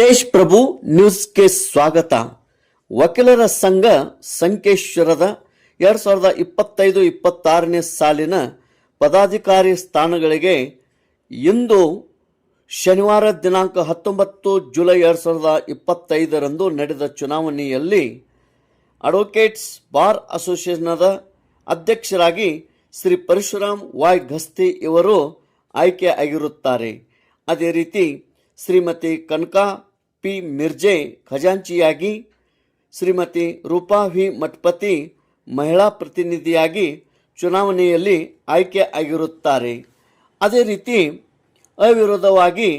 ತೇಜ್ ಪ್ರಭು ನ್ಯೂಸ್ಗೆ ಸ್ವಾಗತ. ವಕೀಲರ ಸಂಘ ಸಂಕೇಶ್ವರದ ಎರಡ್ ಸಾವಿರದ ಇಪ್ಪತ್ತೈದು ಇಪ್ಪತ್ತಾರನೇ ಸಾಲಿನ ಪದಾಧಿಕಾರಿ ಸ್ಥಾನಗಳಿಗೆ ಇಂದು ಶನಿವಾರ ದಿನಾಂಕ ಹತ್ತೊಂಬತ್ತು ಜುಲೈ ಎರಡು ಸಾವಿರದ ಇಪ್ಪತ್ತೈದರಂದು ನಡೆದ ಚುನಾವಣೆಯಲ್ಲಿ ಅಡ್ವೊಕೇಟ್ಸ್ ಬಾರ್ ಅಸೋಸಿಯೇಷನ್ನದ ಅಧ್ಯಕ್ಷರಾಗಿ ಶ್ರೀ ಪರಶುರಾಮ್ ವಾಯ್ ಘಸ್ತಿ ಇವರು ಆಯ್ಕೆ ಆಗಿರುತ್ತಾರೆ ಅದೇ ರೀತಿ ಶ್ರೀಮತಿ ಕನಕಾ ಪಿ ಮಿರ್ಜೆ ಖಜಾಂಚಿಯಾಗಿ ಶ್ರೀಮತಿ ರೂಪಾ ವಿ ಮಠಪತಿ ಮಹಿಳಾ ಪ್ರತಿನಿಧಿಯಾಗಿ ಚುನಾವಣೆಯಲ್ಲಿ ಆಯ್ಕೆ ಆಗಿರುತ್ತಾರೆ. ಅದೇ ರೀತಿ ಅವಿರೋಧವಾಗಿ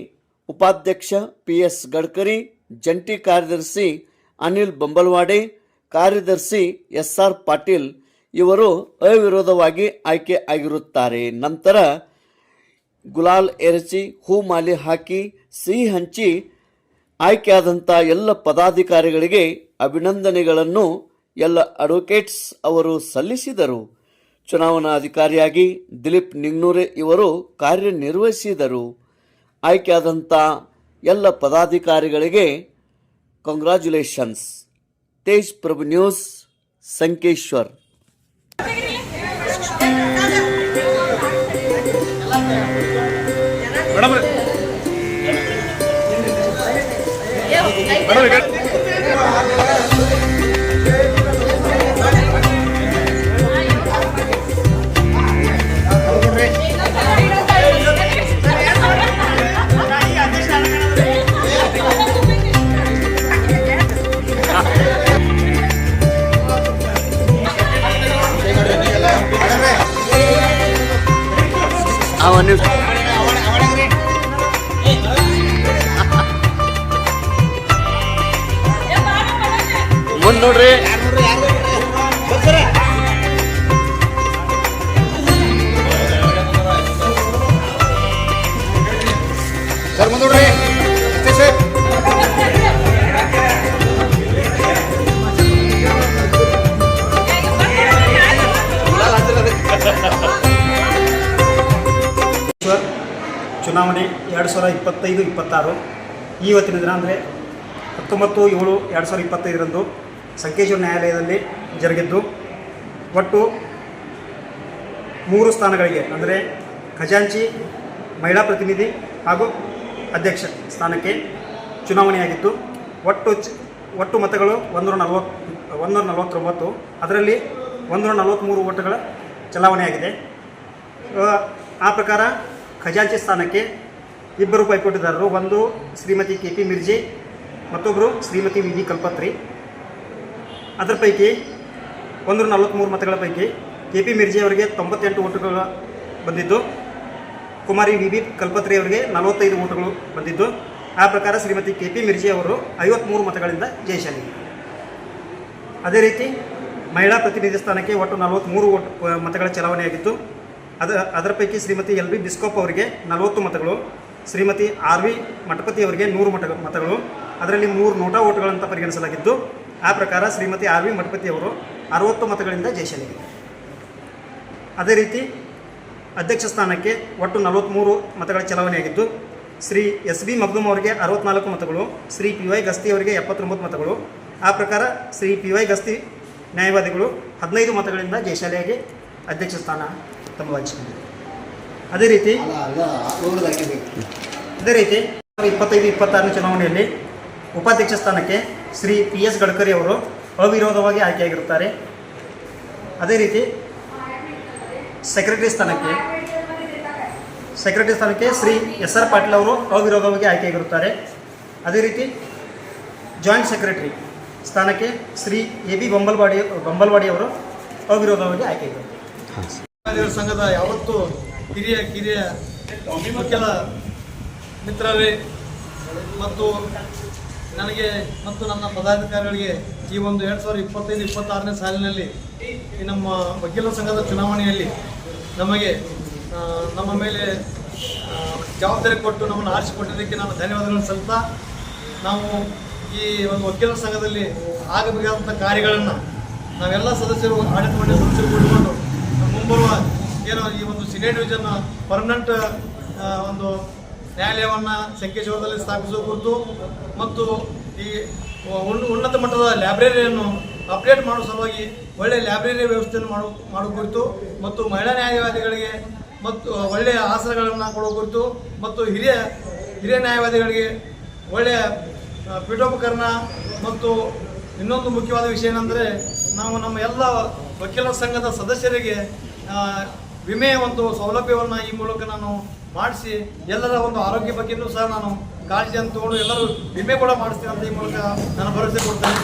ಉಪಾಧ್ಯಕ್ಷ ಪಿ ಎಸ್ ಗಡ್ಕರಿ, ಜಂಟಿ ಕಾರ್ಯದರ್ಶಿ ಅನಿಲ್ ಬಂಬಲ್ವಾಡೆ, ಕಾರ್ಯದರ್ಶಿ ಎಸ್ ಆರ್ ಪಾಟೀಲ್ ಇವರು ಅವಿರೋಧವಾಗಿ ಆಯ್ಕೆ ಆಗಿರುತ್ತಾರೆ. ನಂತರ ಗುಲಾಲ್ ಎರಚಿ ಹೂ ಮಾಲೆ ಹಾಕಿ ಸಿಹಿ ಹಂಚಿ ಆಯ್ಕೆಯಾದಂಥ ಎಲ್ಲ ಪದಾಧಿಕಾರಿಗಳಿಗೆ ಅಭಿನಂದನೆಗಳನ್ನು ಎಲ್ಲ ಅಡ್ವೊಕೇಟ್ಸ್ ಅವರು ಸಲ್ಲಿಸಿದರು. ಚುನಾವಣಾ ಅಧಿಕಾರಿಯಾಗಿ ದಿಲೀಪ್ ನಿಂಗ್ನೂರೆ ಇವರು ಕಾರ್ಯನಿರ್ವಹಿಸಿದರು. ಆಯ್ಕೆಯಾದಂಥ ಎಲ್ಲ ಪದಾಧಿಕಾರಿಗಳಿಗೆ congratulations Tej Prabhu news, Sankeshwar. Madam madam ಅವನು ನೋಡ್ರಿ. ಸರ್ ಮುಂದೆ ನೋಡ್ರಿ. ಚುನಾವಣೆ ಎರಡು ಸಾವಿರ ಇಪ್ಪತ್ತೈದು ಇಪ್ಪತ್ತಾರು. ಇವತ್ತಿನ ದಿನ ಅಂದರೆ ಹತ್ತೊಂಬತ್ತು ಏಳು ಎರಡು ಸಾವಿರದ ಇಪ್ಪತ್ತೈದರಂದು ಸಂಕೇಶ್ವರ ನ್ಯಾಯಾಲಯದಲ್ಲಿ ಜರುಗಿದ್ದು ಒಟ್ಟು ಮೂರು ಸ್ಥಾನಗಳಿಗೆ ಅಂದರೆ ಖಜಾಂಚಿ ಮಹಿಳಾ ಪ್ರತಿನಿಧಿ ಹಾಗೂ ಅಧ್ಯಕ್ಷ ಸ್ಥಾನಕ್ಕೆ ಚುನಾವಣೆಯಾಗಿತ್ತು. ಒಟ್ಟು ಒಟ್ಟು ಮತಗಳು ಒಂದೂರ ನಲವತ್ತು ಒಂದೂರ ನಲವತ್ತೊಂಬತ್ತು. ಅದರಲ್ಲಿ ಒಂದೂರ ನಲವತ್ತ್ಮೂರು ಓಟುಗಳ ಚಲಾವಣೆಯಾಗಿದೆ. ಆ, ಪ್ರಕಾರ ಖಜಾಂಚಿ ಸ್ಥಾನಕ್ಕೆ ಇಬ್ಬರು ಪೈಪೋಟಿದಾರರು ಒಂದು ಶ್ರೀಮತಿ ಕೆ ಪಿ ಮಿರ್ಜಿ ಮತ್ತೊಬ್ಬರು ಶ್ರೀಮತಿ ವಿ ಕಲ್ಪತ್ರಿ. ಅದರ ಪೈಕಿ ಒಂದೂರ ನಲವತ್ತ್ಮೂರು ಮತಗಳ ಪೈಕಿ ಕೆ ಪಿ ಮಿರ್ಜಿ ಅವರಿಗೆ ತೊಂಬತ್ತೆಂಟು ಓಟುಗಳು ಬಂದಿದ್ದು, ಕುಮಾರಿ ವಿ ಬಿ ಕಲ್ಪತ್ರಿ ಅವರಿಗೆ ನಲವತ್ತೈದು ಓಟುಗಳು ಬಂದಿದ್ದು. ಆ ಪ್ರಕಾರ ಶ್ರೀಮತಿ ಕೆ ಪಿ ಮಿರ್ಜಿ ಅವರು ಐವತ್ತ್ಮೂರು ಮತಗಳಿಂದ ಜಯಶಾಲಿ. ಅದೇ ರೀತಿ ಮಹಿಳಾ ಪ್ರತಿನಿಧಿ ಸ್ಥಾನಕ್ಕೆ ಒಟ್ಟು ನಲವತ್ತ್ಮೂರು ಓಟ್ ಮತಗಳ ಚಲಾವಣೆಯಾಗಿತ್ತು ಅದ, ಅದರ ಪೈಕಿ ಶ್ರೀಮತಿ ಎಲ್ ಬಿ ಬಿಸ್ಕೋಪ್ ಅವರಿಗೆ ನಲವತ್ತು ಮತಗಳು, ಶ್ರೀಮತಿ ಆರ್ ವಿ ಮಠಪತಿ ಅವರಿಗೆ ನೂರು ಮತ ಮತಗಳು. ಅದರಲ್ಲಿ ಮೂರು ನೋಟಾ ಓಟುಗಳಂತ ಪರಿಗಣಿಸಲಾಗಿದ್ದು ಆ ಪ್ರಕಾರ ಶ್ರೀಮತಿ ಆರ್ ವಿ ಮಠಪತಿ ಅವರು ಅರವತ್ತು ಮತಗಳಿಂದ ಜಯಶಾಲಿಗೆ ಅದೇ ರೀತಿ ಅಧ್ಯಕ್ಷ ಸ್ಥಾನಕ್ಕೆ ಒಟ್ಟು ನಲವತ್ತ್ಮೂರು ಮತಗಳ ಚಲಾವಣೆಯಾಗಿದ್ದು ಶ್ರೀ ಎಸ್ ಬಿ ಮಗ್ದುಮ್ ಅವರಿಗೆ ಅರವತ್ನಾಲ್ಕು ಮತಗಳು ಶ್ರೀ ಪಿ ವೈ ಗಸ್ತಿ ಅವರಿಗೆ ಎಪ್ಪತ್ತೊಂಬತ್ತು ಮತಗಳು ಆ ಪ್ರಕಾರ ಶ್ರೀ ಪಿ ವೈ ಗಸ್ತಿ ನ್ಯಾಯವಾದಿಗಳು ಹದಿನೈದು ಮತಗಳಿಂದ ಜಯಶಾಲಿಯಾಗಿ ಅಧ್ಯಕ್ಷ ಸ್ಥಾನ ತಮ್ಮ ವಹಿಸಿಕೊಂಡಿದೆ ಅದೇ ರೀತಿ ಅದೇ ರೀತಿ ಇಪ್ಪತ್ತೈದು ಇಪ್ಪತ್ತಾರನೇ ಚುನಾವಣೆಯಲ್ಲಿ ಉಪಾಧ್ಯಕ್ಷ ಸ್ಥಾನಕ್ಕೆ ಶ್ರೀ ಪಿ ಎಸ್ ಗಡ್ಕರಿ ಅವರು ಅವಿರೋಧವಾಗಿ ಆಯ್ಕೆಯಾಗಿರುತ್ತಾರೆ. ಅದೇ ರೀತಿ ಸೆಕ್ರೆಟರಿ ಸ್ಥಾನಕ್ಕೆ ಸೆಕ್ರೆಟರಿ ಸ್ಥಾನಕ್ಕೆ ಶ್ರೀ ಎಸ್ ಆರ್ ಪಾಟೀಲ್ ಅವರು ಅವಿರೋಧವಾಗಿ ಆಯ್ಕೆಯಾಗಿರುತ್ತಾರೆ. ಅದೇ ರೀತಿ ಜಾಯಿಂಟ್ ಸೆಕ್ರೆಟರಿ ಸ್ಥಾನಕ್ಕೆ ಶ್ರೀ ಎ ಬಿ ಬೊಂಬಲ್ವಾಡಿ ಬೊಂಬಲ್ವಾಡಿ ಅವರು ಅವಿರೋಧವಾಗಿ ಆಯ್ಕೆಯಾಗಿರುತ್ತಾರೆ. ಸಂಘದ ಯಾವತ್ತು ಹಿರಿಯ, ಕಿರಿಯ ಮಿತ್ರರೇ ಮತ್ತು ನನಗೆ ಮತ್ತು ನನ್ನ ಪದಾಧಿಕಾರಿಗಳಿಗೆ ಈ ಒಂದು ಎರಡು ಸಾವಿರದ ಇಪ್ಪತ್ತೈದು, ಇಪ್ಪತ್ತಾರನೇ ಸಾಲಿನಲ್ಲಿ ಈ ನಮ್ಮ ವಕೀಲರ ಸಂಘದ ಚುನಾವಣೆಯಲ್ಲಿ ನಮಗೆ ನಮ್ಮ ಮೇಲೆ ಜವಾಬ್ದಾರಿ ಕೊಟ್ಟು ನಮ್ಮನ್ನು ಆರಿಸಿಕೊಟ್ಟಿದ್ದಕ್ಕೆ ನಾನು ಧನ್ಯವಾದಗಳನ್ನು ಸಲ್ತಾ ನಾವು ಈ ಒಂದು ವಕೀಲರ ಸಂಘದಲ್ಲಿ ಆಗಬೇಕಾದಂಥ ಕಾರ್ಯಗಳನ್ನು ನಾವೆಲ್ಲ ಸದಸ್ಯರು, ಆಡಳಿತ ಮಂಡಳಿ ಸದಸ್ಯರು ಕೂಡಿಕೊಂಡು ಮುಂಬರುವ ಏನೋ ಈ ಒಂದು ಸಿನಿಯರ್ ಡಿವಿಷನ್ನ ಪರ್ಮನೆಂಟ್ ಒಂದು ನ್ಯಾಯಾಲಯವನ್ನು ಸಂಕೇಶ್ವರದಲ್ಲಿ ಸ್ಥಾಪಿಸುವ ಕುರಿತು ಮತ್ತು ಈ ಉನ್- ಉನ್ನತ ಮಟ್ಟದ ಲ್ಯಾಬ್ರರಿಯನ್ನು ಅಪ್ಡೇಟ್ ಮಾಡುವ ಸಲುವಾಗಿ ಒಳ್ಳೆಯ ಲೈಬ್ರರಿ ವ್ಯವಸ್ಥೆಯನ್ನು ಮಾಡು ಮಾಡುವ ಕುರಿತು ಮತ್ತು ಮಹಿಳಾ ನ್ಯಾಯವಾದಿಗಳಿಗೆ ಮತ್ತು ಒಳ್ಳೆಯ ಆಸನಗಳನ್ನು ಕೊಡುವ ಕುರಿತು ಮತ್ತು ಹಿರಿಯ ಹಿರಿಯ ನ್ಯಾಯವಾದಿಗಳಿಗೆ ಒಳ್ಳೆಯ ಪೀಠೋಪಕರಣ ಮತ್ತು ಇನ್ನೊಂದು ಮುಖ್ಯವಾದ ವಿಷಯ ಏನಂದರೆ ನಾವು ನಮ್ಮ ಎಲ್ಲ ವಕೀಲರ ಸಂಘದ ಸದಸ್ಯರಿಗೆ ವಿಮೆಯ ಒಂದು ಸೌಲಭ್ಯವನ್ನು ಈ ಮೂಲಕ ನಾನು ಮಾಡಿಸಿ, ಎಲ್ಲರ ಒಂದು ಆರೋಗ್ಯ ಬಗ್ಗೆಯೂ ಸಹ ನಾನು ಕಾಳಜಿಯನ್ನು ತಗೊಂಡು ಎಲ್ಲರೂ ವಿಮೆ ಕೂಡ ಮಾಡಿಸ್ತೀನಿ ಅಂತ ಈ ಮೂಲಕ ನಾನು ಭರವಸೆ ಕೊಡ್ತೇನೆ.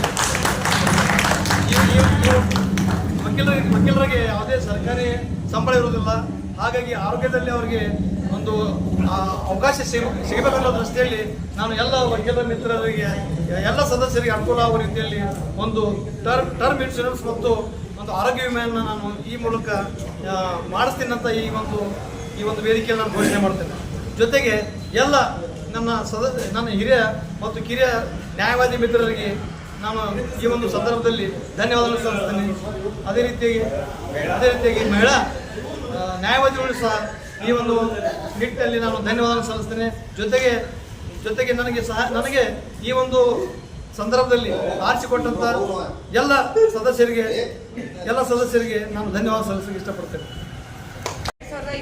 ವಕೀಲರಿಗೆ ವಕೀಲರಿಗೆ ಯಾವುದೇ ಸರ್ಕಾರಿ ಸಂಬಳ ಇರುವುದಿಲ್ಲ. ಹಾಗಾಗಿ ಆರೋಗ್ಯದಲ್ಲಿ ಅವರಿಗೆ ಒಂದು ಅವಕಾಶ ಸಿಗ, ಸಿಗಬೇಕನ್ನೋ ದೃಷ್ಟಿಯಲ್ಲಿ ನಾನು ಎಲ್ಲ ವಕೀಲರ ಮಿತ್ರರಿಗೆ, ಎಲ್ಲ ಸದಸ್ಯರಿಗೆ ಅನುಕೂಲ ಆಗುವ ರೀತಿಯಲ್ಲಿ ಒಂದು ಟರ್ಮ್ ಟರ್ಮ್ ಇನ್ಶೂರೆನ್ಸ್ ಮತ್ತು ಒಂದು ಆರೋಗ್ಯ ವಿಮೆಯನ್ನು ನಾನು ಈ ಮೂಲಕ ಮಾಡಿಸ್ತೀನಂತ ಈ ಒಂದು ಈ ಒಂದು ವೇದಿಕೆಯಲ್ಲಿ ನಾನು ಘೋಷಣೆ ಮಾಡ್ತೇನೆ. ಜೊತೆಗೆ ಎಲ್ಲ ನನ್ನ ಸದ, ನನ್ನ ಹಿರಿಯ ಮತ್ತು ಕಿರಿಯ ನ್ಯಾಯವಾದಿ ಮಿತ್ರರಿಗೆ ನಾನು ಈ ಒಂದು ಸಂದರ್ಭದಲ್ಲಿ ಧನ್ಯವಾದಗಳು ಸಲ್ಲಿಸ್ತೇನೆ. ಅದೇ ರೀತಿಯಾಗಿ ಅದೇ ರೀತಿಯಾಗಿ ಮಹಿಳಾ ನ್ಯಾಯವಾದಿಗಳು ಸಹ ಈ ಒಂದು ನಿಟ್ಟಿನಲ್ಲಿ ನಾನು ಧನ್ಯವಾದ ಸಲ್ಲಿಸ್ತೇನೆ. ಜೊತೆಗೆ ಜೊತೆಗೆ ನನಗೆ ಸಹ, ನನಗೆ ಈ ಒಂದು ಸಂದರ್ಭದಲ್ಲಿ ಆರಿಸಿಕೊಟ್ಟಂತ ಎಲ್ಲ ಸದಸ್ಯರಿಗೆ ಎಲ್ಲ ಸದಸ್ಯರಿಗೆ ನಾನು ಧನ್ಯವಾದ ಸಲ್ಲಿಸಲಿಕ್ಕೆ ಇಷ್ಟಪಡ್ತೇನೆ.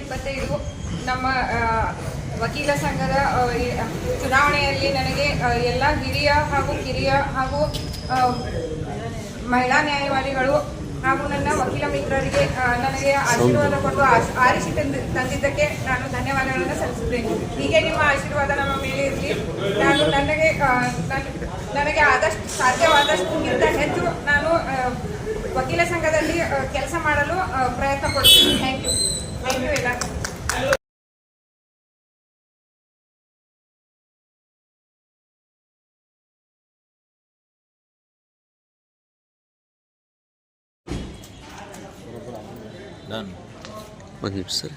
ಇಪ್ಪತ್ತೈದು ನಮ್ಮ ವಕೀಲ ಸಂಘದ ಚುನಾವಣೆಯಲ್ಲಿ ನನಗೆ ಎಲ್ಲ ಹಿರಿಯ ಹಾಗೂ ಕಿರಿಯ ಹಾಗೂ ಮಹಿಳಾ ನ್ಯಾಯವಾದಿಗಳು ಹಾಗೂ ನನ್ನ ವಕೀಲ ಮಿತ್ರರಿಗೆ ನನಗೆ ಆಶೀರ್ವಾದ ಕೊಟ್ಟು ಆರಿಸಿ ತಂದು, ತಂದಿದ್ದಕ್ಕೆ ನಾನು ಧನ್ಯವಾದಗಳನ್ನು ಸಲ್ಲಿಸುತ್ತೇನೆ. ಹೀಗೆ ನಿಮ್ಮ ಆಶೀರ್ವಾದ ನಮ್ಮ ಮೇಲೆ ಇರಲಿ. ನಾನು ನನಗೆ ನನಗೆ ಆದಷ್ಟು, ಸಾಧ್ಯವಾದಷ್ಟು ಹೆಚ್ಚು ನಾನು ವಕೀಲ ಸಂಘದಲ್ಲಿ ಕೆಲಸ ಮಾಡಲು ಪ್ರಯತ್ನ ಪಡ್ತೀನಿ ಒಂದು ನಿಮಿಷ ಸರ್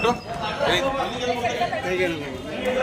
ನಾ